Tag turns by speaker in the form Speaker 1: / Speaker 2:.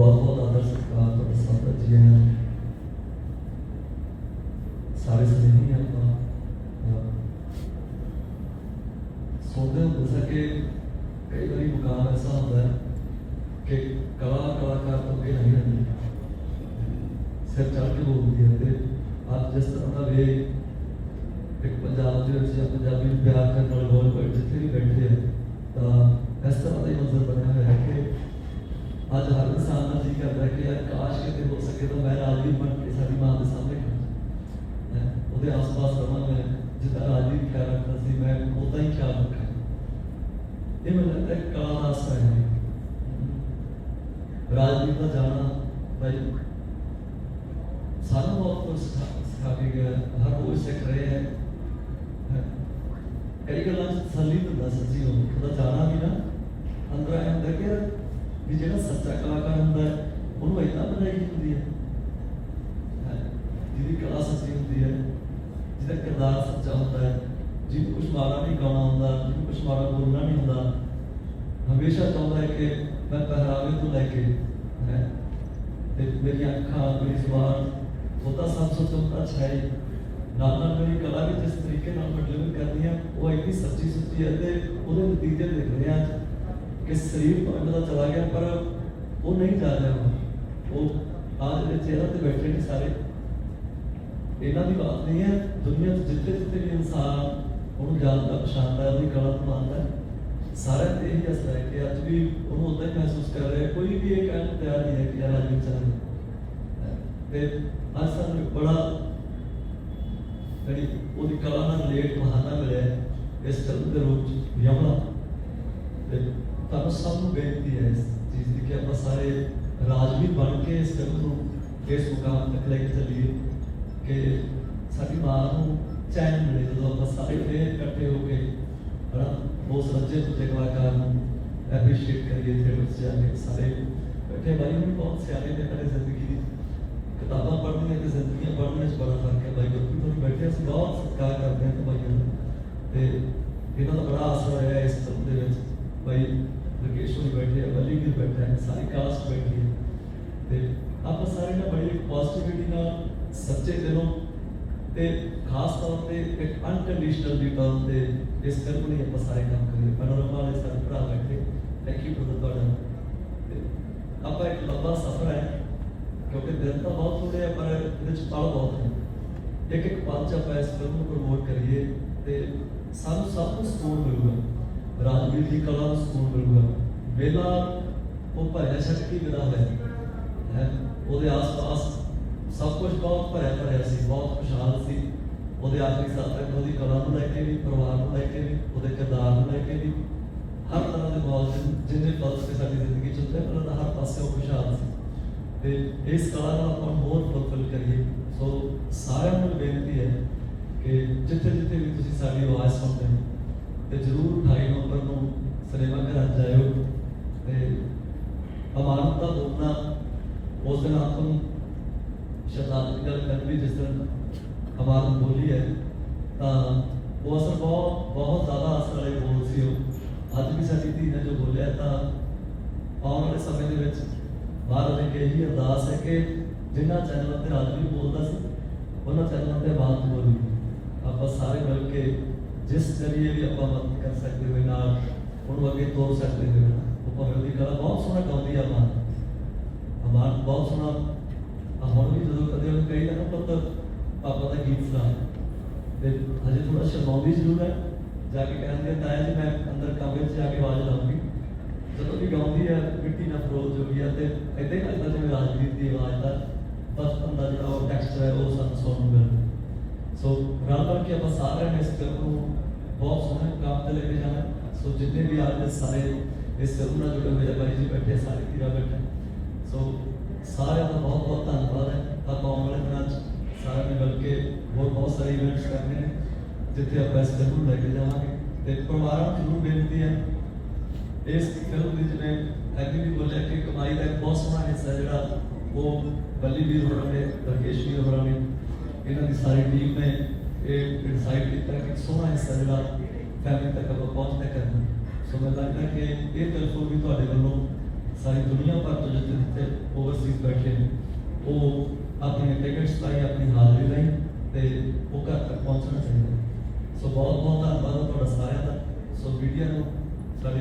Speaker 1: ਬਹੁਤ ਬਹੁਤ ਆਦਰ ਸਤਿਕਾਰ ਤੁਹਾਡਾ ਸਭ ਦਾ ਜੀ ਆਇਆਂ ਨੂੰ। ਸਾਰੇ ਸਨੇਹੀ ਆਪਾਂ ਅਹ, ਸੋਚਦੇ ਹੁੰਦੇ ਸੀ ਕਿ ਕਈ ਵਾਰੀ ਮੁਕਾਮ ਐਸਾ ਹੁੰਦਾ ਹੈ ਕਿ ਕਲਾ ਕਲਾਕਾਰ ਤੋਂ ਅੱਗੇ ਨਹੀਂ ਰਹਿੰਦੀ ਸਿਰ ਚੜ੍ਹ ਕੇ ਬੋਲਦੀ ਹੈ ਤੇ ਅੱਜ ਜਿਸ ਤਰ੍ਹਾਂ ਦਾ ਵੇ ਇੱਕ ਪੰਜਾਬ ਦੇ ਵਿੱਚ ਜਾਂ ਪੰਜਾਬੀ ਨੂੰ ਪਿਆਰ ਕਰਨ ਵਾਲੇ ਲੋਕ ਕੋਈ ਜਿੱਥੇ ਵੀ ਬੈਠੇ ਆ ਤਾਂ ਇਸ ਤਰ੍ਹਾਂ ਦਾ ਹੀ ਮੰਜ਼ਰ ਬਣਿਆ ਹੋਇਆ ਹੈ ਕਿ ਅੱਜ ਹਰ ਇਨਸਾਨ ਦਾ ਜੀ ਕਰਦਾ ਹੈ ਕਿ ਯਾਰ ਕਾਸ਼ ਕਿਤੇ ਹੋ ਸਕੇ ਤਾਂ ਮੈਂ ਰਾਜਵੀਰ ਬਣ ਕੇ ਸਾਡੀ ਉਹਦੇ ਆਸ-ਪਾਸ ਰਵਾਂ ਮੈਂ ਜਿੱਦਾਂ ਰਾਜਵੀਰ ਖਿਆਲ ਰੱਖਦਾ ਸੀ, ਮੈਂ ਉਦਾਂ ਹੀ ਖਿਆਲ ਰੱਖਾਂ ਇਹ ਮੈਨੂੰ ਲੱਗਦਾ ਹੈ ਕਲਾ ਦਾ ਅਸਰ ਹੈ। ਰਾਜਵੀਰ ਦਾ ਜਾਣਾ ਭਾਈ ਸਾਨੂੰ ਬਹੁਤ ਸਿਖਾ ਕੇ ਗਿਆ। ਹਰ ਰੋਜ਼ ਸਿੱਖ ਰਹੇ ਹੈ। ਕਈ ਗੱਲਾਂ ਚ ਤਸੱਲੀ ਸੱਚੀ ਨੂੰ ਉਹਦਾ ਜਾਣਾ ਵੀ ਨਾ, ਅੰਦਰ ਆਇਆ ਹੁੰਦਾ ਕਿ ਵੀ ਜਿਹੜਾ ਸੱਚਾ ਕਲਾਕਾਰ ਹੁੰਦਾ ਹੈ, ਉਹਨੂੰ ਇਦਾਂ ਬਣਾਈ ਹੁੰਦੀ ਹੈ। ਜਿਹਦੀ ਕਲਾ ਸੱਚੀ ਹੁੰਦੀ ਹੈ, ਜਿਹਦਾ ਕਿਰਦਾਰ ਸੱਚਾ ਹੁੰਦਾ ਹੈ, ਜਿਹਨੂੰ ਕੁਝ ਮਾੜਾ ਨਹੀਂ ਗਾਉਣਾ ਹੁੰਦਾ, ਜਿਹਨੂੰ ਕੁਝ ਮਾੜਾ ਬੋਲਣਾ ਨਹੀਂ ਹੁੰਦਾ, ਹਮੇਸ਼ਾ ਚਾਹੁੰਦਾ ਹੈ ਕਿ ਮੈਂ ਪਹਿਰਾਵੇ ਤੋਂ ਲੈ ਕੇ, ਹੈ, ਤੇ ਮੇਰੀਆਂ ਅੱਖਾਂ, ਮੇਰੀ ਜ਼ੁਬਾਨ ਉਹਦਾ ਸਭ ਤੋਂ ਚੌਥਾ ਅੱਛਾ ਹੈ ਨਾਲ ਨਾਲ ਮੇਰੀ ਕਲਾ ਵੀ ਜਿਸ ਤਰੀਕੇ ਨਾਲ ਮੈਂ ਡਿਲੀਵਰ ਕਰਦੀ ਹਾਂ, ਉਹ ਇੰਨੀ ਸੱਚੀ ਸੁੱਚੀ ਹੈ ਤੇ ਉਹਦੇ ਨਤੀਜੇ ਦੇਖ ਰਹੇ ਹਾਂ ਅੱਜ ਕਿ ਸਰੀਰ ਭਾਵੇਂ ਦਾ ਚਲਾ ਗਿਆ, ਪਰ ਉਹ ਨਹੀਂ ਜਾ ਰਿਹਾ ਹੁਣ। ਉਹ ਆਜ ਦੇ ਚਿਹਰਾ ਤੇ ਬੈਠੇ ਨੇ ਸਾਰੇ ਇਹਨਾਂ ਦੀ ਬਾਤ ਨਹੀਂ ਹੈ। ਦੁਨੀਆ 'ਚ ਜਿੱਥੇ ਜਿੱਥੇ ਵੀ ਇਨਸਾਨ ਉਹਨੂੰ ਜਾਣਦਾ, ਪਛਾਣਦਾ, ਉਹਦੀ ਕਲਾ ਨੂੰ ਮੰਨਦਾ ਹੈ ਤੇ ਇਹੀ ਅਸਰ ਹੈ ਕਿ ਅੱਜ ਵੀ ਉਹਨੂੰ ਉਦਾਂ ਹੀ ਮਹਿਸੂਸ ਕਰ ਰਿਹਾ ਕੋਈ ਵੀ ਇਹ ਕਹਿਣ ਨੂੰ ਤਿਆਰ ਨਹੀਂ ਹੈ ਕਿ ਯਾਰ ਅੱਜ ਵੀ ਚੱਲ ਤੇ ਅੱਜ ਸਾਨੂੰ ਬੜਾ ਜਿਹੜੀ ਉਹਦੀ ਕਲਾ ਨਾਲ ਰਿਲੇਟ ਬਹਾਨਾ ਮਿਲਿਆ ਇਸ ਫਿਲਮ ਦੇ ਰੂਪ ਚ ਯਮਲਾ ਤੇ ਤੁਹਾਨੂੰ ਸਭ ਨੂੰ ਬੇਨਤੀ ਹੈ ਇਸ ਚੀਜ਼ ਦੀ ਕਿ ਆਪਾਂ ਸਾਰੇ ਰਾਜਵੀਰ ਬਣ ਕੇ ਇਸ ਫਿਲਮ ਨੂੰ ਇਸ ਮੁਕਾਮ ਤੱਕ ਲੈ ਕੇ ਚੱਲੀਏ। ਕਿ ਸਾਡੀ ਮਾਂ ਨੂੰ ਚੈਨ ਮਿਲੇ ਜਦੋਂ ਆਪਾਂ ਸਾਰੇ ਫੇਰ ਇਕੱਠੇ ਹੋ ਕੇ ਹਨਾ ਉਸ ਰੱਜੇ ਤੋਂ ਕਲਾਕਾਰ ਨੂੰ ਐਪਰੀਸ਼ੀਏਟ ਕਰੀਏ ਤੇ ਉਸ ਜਾ ਕੇ ਸਾਰੇ ਇਕੱਠੇ ਭਾਈ ਨੂੰ ਬਹੁਤ ਸਿਆਣੇ ਨੇ ਕਦੇ ਜ਼ਿੰਦਗੀ ਦੀ। ਕਿਤਾਬਾਂ ਪੜ੍ਹਨੀਆਂ ਤੇ ਜ਼ਿੰਦਗੀਆਂ ਪੜ੍ਹਨੀਆਂ 'ਚ ਬੜਾ ਫ਼ਰਕ ਹੈ ਭਾਈ ਗੁਰਪ੍ਰੀਤ ਤੋਂ ਬੈਠੇ ਅਸੀਂ ਬਹੁਤ ਸਤਿਕਾਰ ਕਰਦੇ ਹਾਂ ਤੇ ਭਾਈਆਂ ਦਾ ਤੇ ਇਹਨਾਂ ਦਾ ਬੜਾ ਅਸਰ ਹੋਇਆ ਇਸ ਫਿਲਮ ਦੇ ਵਿੱਚ। ਭਾਈ ਰਕੇਸ਼ ਹੋਣੀ ਬੈਠੇ ਆ ਬੱਲੀ ਵੀ ਬੈਠਾ ਹੈ, ਸਾਰੀ ਕਾਸਟ ਬੈਠੀ ਹੈ। ਤੇ ਆਪਾਂ ਸਾਰੇ ਨਾਲ ਬੜੀ ਪੋਜ਼ਿਟਿਵਿਟੀ ਨਾਲ ਸੱਚੇ ਦਿਲੋਂ ਤੇ ਖਾਸ ਤੌਰ ਤੇ ਇੱਕ ਅਨਕੰਡੀਸ਼ਨਲ ਦੀ ਤੌਰ ਤੇ ਇਸ ਫਿਲਮ ਲਈ ਆਪਾਂ ਸਾਰੇ ਕੰਮ ਕਰੀਏ। ਪਨੋਰਮਾ ਵਾਲੇ ਸਾਰੇ ਭਰਾ ਬੈਠੇ। ਥੈਂਕ ਯੂ ਫॉर ਤੁਹਾਡਾ। ਆਪਾਂ ਇੱਕ ਲੰਬਾ ਸਫ਼ਰ ਹੈ, ਕਿਉਂਕਿ ਦਿਨ ਤਾਂ ਬਹੁਤ ਥੋੜੇ ਆ, ਪਰ ਇਹਦੇ ਵਿੱਚ ਪਲ ਬਹੁਤ ਨੇ। ਇੱਕ ਇੱਕ ਪਲ ਚ ਆਪਾਂ ਇਸ ਫਿਲਮ ਨੂੰ ਪ੍ਰਮੋਟ ਕਰੀਏ ਤੇ ਸਾਨੂੰ ਸਭ ਨੂੰ ਸਕੂਨ ਮਿਲੂਗਾ। ਰਾਜਵੀਰ ਦੀ ਕਲਾ ਨੂੰ ਸਕੂਨ ਮਿਲੂਗਾ। ਵੇਲਾ ਉਹ ਭਰਿਆ ਸ਼ਕਤੀ ਵਿਦਾ ਹੋਇਆ। ਹੈ? ਉਹਦੇ ਆਸ-ਪਾਸ ਸਭ ਕੁਝ ਬਹੁਤ ਭਰਿਆ ਭਰਿਆ ਸੀ ਬਹੁਤ ਖੁਸ਼ਹਾਲ ਸੀ ਉਹਦੇ ਆਖਰੀ ਸਾਹ ਤੱਕ ਉਹਦੀ ਕਲਾ ਨੂੰ ਲੈ ਕੇ ਵੀ ਪਰਿਵਾਰ ਨੂੰ ਲੈ ਕੇ ਵੀ ਉਹਦੇ ਕਿਰਦਾਰ ਨੂੰ ਲੈ ਕੇ ਵੀ ਹਰ ਤਰ੍ਹਾਂ ਦੇ ਮਾਹੌਲ ਚ ਜਿੰਨੇ ਫਲਸਫੇ ਸਾਡੀ ਜ਼ਿੰਦਗੀ ਚ ਹੁੰਦੇ ਉਹਨਾਂ ਦਾ ਹਰ ਪਾਸੇ ਉਹ ਖੁਸ਼ਹਾਲ ਸੀ ਤੇ ਇਸ ਕਲਾ ਨੂੰ ਆਪਾਂ ਹੋਰ ਫੁੱਲਫਿਲ ਕਰੀਏ ਸੋ ਸਾਰਿਆਂ ਨੂੰ ਬੇਨਤੀ ਹੈ ਕਿ ਜਿੱਥੇ ਜਿੱਥੇ ਵੀ ਤੁਸੀਂ ਸਾਡੀ ਆਵਾਜ਼ ਸੁਣਦੇ ਹੋ ਤੇ ਜਰੂਰ 28 ਨਵੰਬਰ ਨੂੰ ਸਿਨੇਮਾ ਘਰਾਂ ਜਾਇਓ ਤੇ ਅਮਾਨਤ ਦਾ ਦੋਨਾ ਉਸ ਦਿਨ ਆਪਾਂ ਨੂੰ ਸ਼ਬਦਾਂ ਦੀ ਗੱਲ ਕਰ ਵੀ ਜਿਸ ਦਿਨ ਅਮਾਨਤ ਬੋਲੀ ਹੈ, ਤਾਂ ਉਹ ਅਸਰ ਬਹੁਤ ਬਹੁਤ ਜ਼ਿਆਦਾ ਅਸਰ ਵਾਲੇ ਬੋਲ ਸੀ ਉਹ। ਅੱਜ ਵੀ ਸਾਡੀ ਧੀ ਨੇ ਜੋ ਬੋਲਿਆ, ਤਾਂ ਆਉਣ ਵਾਲੇ ਸਮੇਂ ਦੇ ਵਿੱਚ ਮਹਾਰਾਜ ਦੀ ਇਹੀ ਅਰਦਾਸ ਹੈ ਕਿ ਜਿਨ੍ਹਾਂ ਚੈਨਲਾਂ ਤੇ ਰਾਜਵੀਰ ਬੋਲਦਾ ਸੀ, ਉਹਨਾਂ ਚੈਨਲਾਂ ਤੇ ਬਾਤ ਬੋਲੀ। ਆਪਾਂ ਸਾਰੇ ਮਿਲ ਕੇ ਜਿਸ ਜਰੀਏ ਵੀ ਆਪਾਂ ਮਦਦ ਕਰ ਸਕਦੇ ਹੋਏ ਨਾਲ ਉਹਨੂੰ ਅੱਗੇ ਤੋਰ ਸਕਦੇ ਹੋਏ ਉਹ ਭਾਵੇਂ ਉਹਦੀ ਕਲਾ ਬਹੁਤ ਸੋਹਣਾ ਗਾਉਂਦੀ ਆ ਮਾਂ। ਅਮਾਨ ਬਹੁਤ ਸੋਹਣਾ ਹੁਣ ਵੀ ਜਦੋਂ ਕਦੇ ਉਹਨੂੰ ਪਾਪਾ ਦਾ ਗੀਤ ਸੁਣਾ ਤੇ ਹਜੇ ਥੋੜਾ ਸ਼ਰਮਾਉਂਦੀ ਜ਼ਰੂਰ ਹੈ ਜਾ ਕੇ ਕਹਿੰਦੇ ਤਾਇਆ ਜੀ ਮੈਂ ਅੰਦਰ ਕਮਰੇ 'ਚ ਜਾ ਕੇ ਆਵਾਜ਼ ਲਾਉਂਗੀ ਜਦੋਂ ਵੀ ਗਾਉਂਦੀ ਹੈ ਮਿੱਟੀ ਨਾਲ ਫਰੋਜ਼ ਹੋ ਗਈ ਹੈ ਤੇ ਏਦਾਂ ਹੀ ਲੱਗਦਾ ਜਿਵੇਂ ਰਾਜਵੀਰ ਦੀ ਆਵਾਜ਼ ਦਾ ਬਚਪਨ ਦਾ ਜਿਹੜਾ ਉਹ ਟੈਕਸਚਰ ਹੈ ਉਹ ਸਾਨੂੰ ਸੁਣਨ ਨੂੰ ਮਿਲਦਾ ਸੋ ਰਲ ਮਿਲ ਕੇ ਆਪਾਂ ਸਾਰਿਆਂ ਨੇ ਇਸ ਫਿਲਮ ਨੂੰ ਬਹੁਤ ਸੋਹਣੇ ਮੁਕਾਮ ਤੇ ਲੈ ਕੇ ਜਾਣਾ ਸੋ ਜਿੰਨੇ ਵੀ ਅੱਜ ਸਾਰੇ ਇਸ ਫਿਲਮ ਨਾਲ ਜੁੜੇ ਮੇਰੇ ਭਾਈ ਜੀ ਬੈਠੇ ਸਾਰੇ ਵੀਰਾ ਬੈਠੇ ਸੋ ਸਾਰਿਆਂ ਦਾ ਬਹੁਤ ਬਹੁਤ ਧੰਨਵਾਦ ਹੈ ਆਪਾਂ ਆਉਣ ਵਾਲੇ ਦਿਨਾਂ 'ਚ ਸਾਰਿਆਂ ਨੇ ਮਿਲ ਕੇ ਹੋਰ ਬਹੁਤ ਸਾਰੇ ਇਵੈਂਟਸ ਕਰਨੇ ਨੇ, ਜਿੱਥੇ ਆਪਾਂ ਇਸ ਫਿਲਮ ਨੂੰ ਲੈ ਕੇ ਜਾਵਾਂਗੇ। ਤੇ ਪਰਿਵਾਰਾਂ ਨੂੰ ਬੇਨਤੀ ਹੈ, ਇਸ ਫਿਲਮ ਦੇ ਜਿਵੇਂ ਅੱਗੇ ਵੀ ਬੋਲਿਆ ਕਿ ਕਮਾਈ ਦਾ ਇੱਕ ਬਹੁਤ ਸੋਹਣਾ ਹਿੱਸਾ ਜਿਹੜਾ ਉਹ ਬੱਲੀ ਵੀਰ ਹੋਰਾਂ ਨੇ ਰਕੇਸ਼ ਵੀਰ ਹੋਰਾਂ ਨੇ, ਇਹਨਾਂ ਦੀ ਸਾਰੀ ਟੀਮ ਨੇ ਇਹ ਡਿਸਾਈਡ ਕੀਤਾ ਕਿ ਸੋਹਣਾ ਹਿੱਸਾ ਜਿਹੜਾ ਫੈਮਿਲੀ ਤੱਕ ਆਪਾਂ ਪਹੁੰਚਦਾ ਕਰਨਾ ਸੋ ਮੈਂ ਲੱਗਦਾ ਕਿ ਇਹ ਤਰਫੋਂ ਵੀ ਤੁਹਾਡੇ ਵੱਲੋਂ ਸਾਰੀ ਦੁਨੀਆ ਭਰ ਤੋਂ ਜਿੱਥੇ ਜਿੱਥੇ ਓਵਰਸੀਜ਼ ਬੈਠੇ ਨੇ, ਉਹ ਆਪਣੀ ਟਿਕਟਸ ਲਈ ਆਪਣੀ ਹਾਜ਼ਰੀ ਲਈ ਤੇ ਉਹ ਘਰ ਤੱਕ ਪਹੁੰਚਣਾ ਚਾਹੀਦਾ ਸੋ ਬਹੁਤ ਬਹੁਤ ਧੰਨਵਾਦ ਤੁਹਾਡਾ ਸਾਰਿਆਂ ਦਾ। ਸੋ ਮੀਡੀਆ ਨੂੰ ਸਾਡੀ